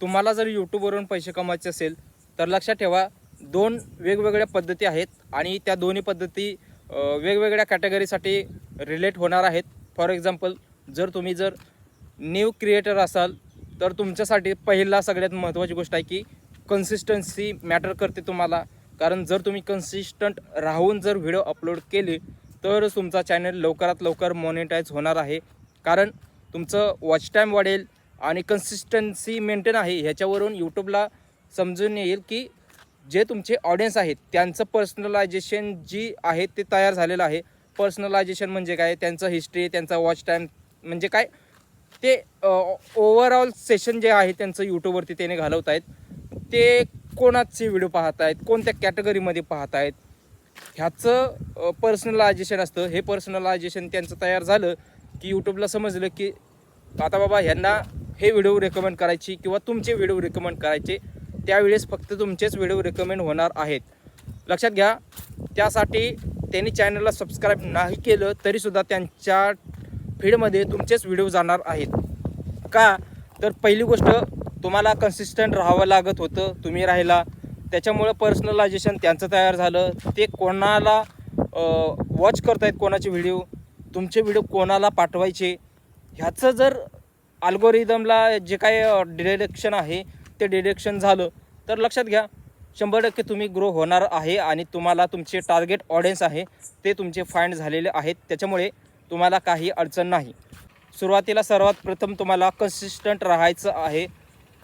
तुम्हाला जर यूट्यूबवरून पैसे कमवायचे असेल तर लक्षात ठेवा दोन वेगवेगळ्या पद्धती आहेत आणि त्या दोन्ही पद्धती वेगवेगळ्या कॅटेगरीसाठी रिलेट होणार आहेत. फॉर एक्झाम्पल जर तुम्ही जर न्यू क्रिएटर असाल तर तुमच्यासाठी पहिला सगळ्यात महत्त्वाची गोष्ट आहे की कन्सिस्टन्सी मॅटर करते तुम्हाला. कारण जर तुम्ही कन्सिस्टंट राहून जर व्हिडिओ अपलोड केले तरच तुमचा चॅनल लवकरात लवकर मॉनिटाईज होणार आहे. कारण तुमचं वॉच टाईम वाढेल आणि कन्सिस्टन्सी मेंटेन आहे ह्याच्यावरून यूट्यूबला समजून येईल की जे तुमचे ऑडियन्स आहेत त्यांचं पर्सनलायझेशन जी आहे ते तयार झालेलं आहे. पर्सनलायझेशन म्हणजे काय? त्यांचं हिस्ट्री त्यांचा वॉच टाईम म्हणजे काय? ते ओव्हरऑल सेशन जे आहे त्यांचं यूट्यूबवरती त्याने घालवत आहेत ते कोणाचे व्हिडिओ पाहत आहेत कोणत्या कॅटेगरीमध्ये पाहत आहेत ह्याचं पर्सनलायझेशन असतं. हे पर्सनलायझेशन त्यांचं तयार झालं की यूट्यूबला समजलं की आता बाबा ह्यांना हे व्हिडिओ रेकमेंड करायची किंवा तुमचे व्हिडिओ रेकमेंड करायचे त्यावेळेस फक्त तुमचेच व्हिडिओ रेकमेंड होणार आहेत. लक्षात घ्या त्यासाठी त्यांनी चॅनलला सबस्क्राईब नाही केलं तरीसुद्धा त्यांच्या फीडमध्ये तुमचेच व्हिडिओ जाणार आहेत. का? तर पहिली गोष्ट तुम्हाला कन्सिस्टंट राहावं लागत होतं तुम्ही राहिला. त्याच्यामुळं पर्सनलायझेशन त्यांचं तयार झालं. ते कोणाला वॉच करतायत कोणाचे व्हिडिओ तुमचे व्हिडिओ कोणाला पाठवायचे? ह्याचं जर अल्गोरिदमला जे काही डिरेक्शन आहे ते डिरेक्शन झालं. तर लक्षात घ्या शंभर टक्के तुम्ही ग्रो होणार आहे आणि तुम्हाला तुमचे टार्गेट ऑडियन्स आहे ते तुमचे फाइंड झालेले आहेत. त्याच्यामुळे तुम्हाला काही अडचण नाही. सुरुवातीला सर्वात प्रथम तुम्हाला कन्सिस्टंट राहायचं आहे.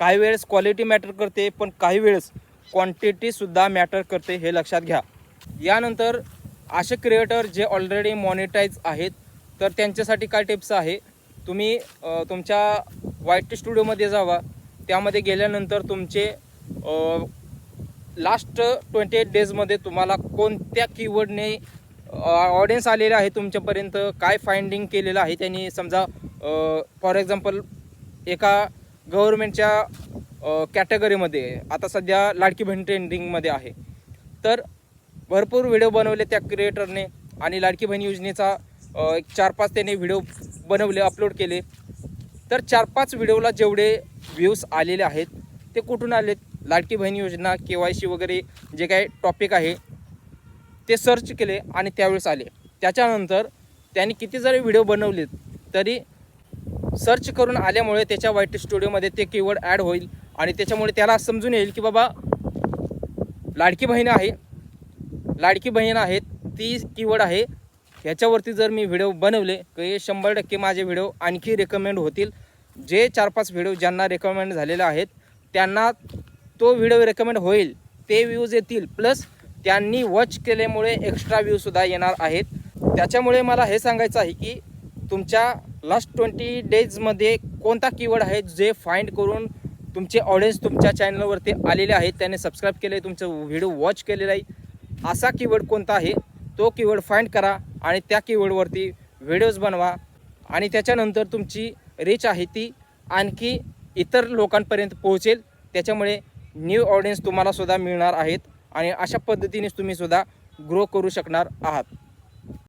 काही वेळेस क्वालिटी मॅटर करते पण काही वेळेस क्वांटिटीसुद्धा मॅटर करते हे लक्षात घ्या. यानंतर असे क्रिएटर जे ऑलरेडी मॉनिटाईज आहेत तर त्यांच्यासाठी काय टिप्स आहे? तुम्ही तुमच्या वाईट स्टुडिओमध्ये जावा. त्यामध्ये गेल्यानंतर तुमचे लास्ट ट्वेंटी एट डेजमध्ये तुम्हाला कोणत्या कीवर्डने ऑडियन्स आलेले आहे तुमच्यापर्यंत काय फाइंडिंग केलेलं आहे त्यांनी समजा फॉर एक्झाम्पल एका गव्हर्मेंटच्या कॅटेगरीमध्ये आता सध्या लाडकी बहीण ट्रेंडिंगमध्ये आहे. तर भरपूर व्हिडिओ बनवले त्या क्रिएटरने आणि लाडकी बहीण योजनेचा एक चार पाच त्याने व्हिडिओ बनवले अपलोड केले. तर चार पाच व्हिडिओला जेवढे व्ह्यूज आलेले आहेत ते कुठून आलेत? लाडकी बहीण योजना के वाय सी वगैरे जे काही टॉपिक आहे ते सर्च केले आणि त्यावेळेस आले. त्याच्यानंतर त्यांनी किती जरी व्हिडिओ बनवलेत तरी सर्च करून आल्यामुळे त्याच्या वाईट स्टुडिओमध्ये ते कीवर्ड ॲड होईल आणि त्याच्यामुळे त्याला समजून येईल की बाबा लाडकी बहीण आहे. लाडकी बहीण आहे ती कीवर्ड आहे. ह्याच्यावरती जर मी व्हिडिओ बनवले की शंभर टक्के माझे व्हिडिओ आणखी रेकमेंड होतील. जे चार पाच व्हिडिओ ज्यांना रेकमेंड झालेले आहेत त्यांना तो व्हिडिओ रेकमेंड होईल ते व्ह्यूज येतील. प्लस त्यांनी वॉच केल्यामुळे एक्स्ट्रा व्ह्यूसुद्धा येणार आहेत. त्याच्यामुळे मला हे सांगायचं आहे की तुमच्या लास्ट ट्वेंटी डेजमध्ये कोणता कीवर्ड आहे जे फाइंड करून तुमचे ऑडियन्स तुमच्या चॅनलवरती आलेले आहेत त्याने सबस्क्राईब केले तुमचं व्हिडिओ वॉच केलेला आहे असा कीवर्ड कोणता आहे तो कीवर्ड फाइंड करा. आणि त्या कीवर्डवरती व्हिडिओज बनवा. आणि त्याच्यानंतर तुमची रीच आहे ती आणखी इतर लोकांपर्यंत पोहोचेल. त्याच्यामुळे न्यू ऑडियन्स तुम्हालासुद्धा मिळणार आहेत. आणि अशा पद्धतीनेच तुम्ही सुद्धा ग्रो करू शकणार आहात.